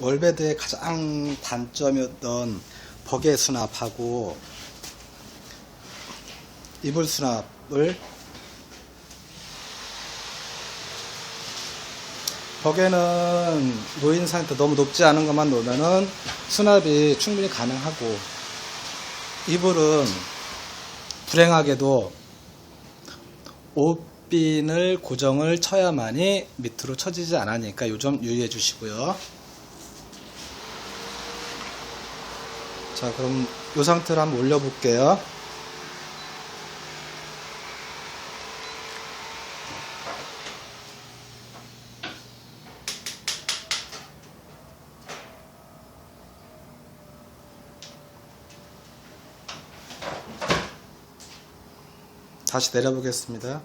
월베드의 가장 단점이었던 버개 수납하고 이불 수납을 버개는 놓인 상태 너무 높지 않은 것만 놓으면은 수납이 충분히 가능하고 이불은 불행하게도 옷빈을 고정을 쳐야만이 밑으로 쳐지지 않으니까 요점 유의해 주시고요. 자, 그럼 요 상태로 한번 올려 볼게요. 다시 내려 보겠습니다.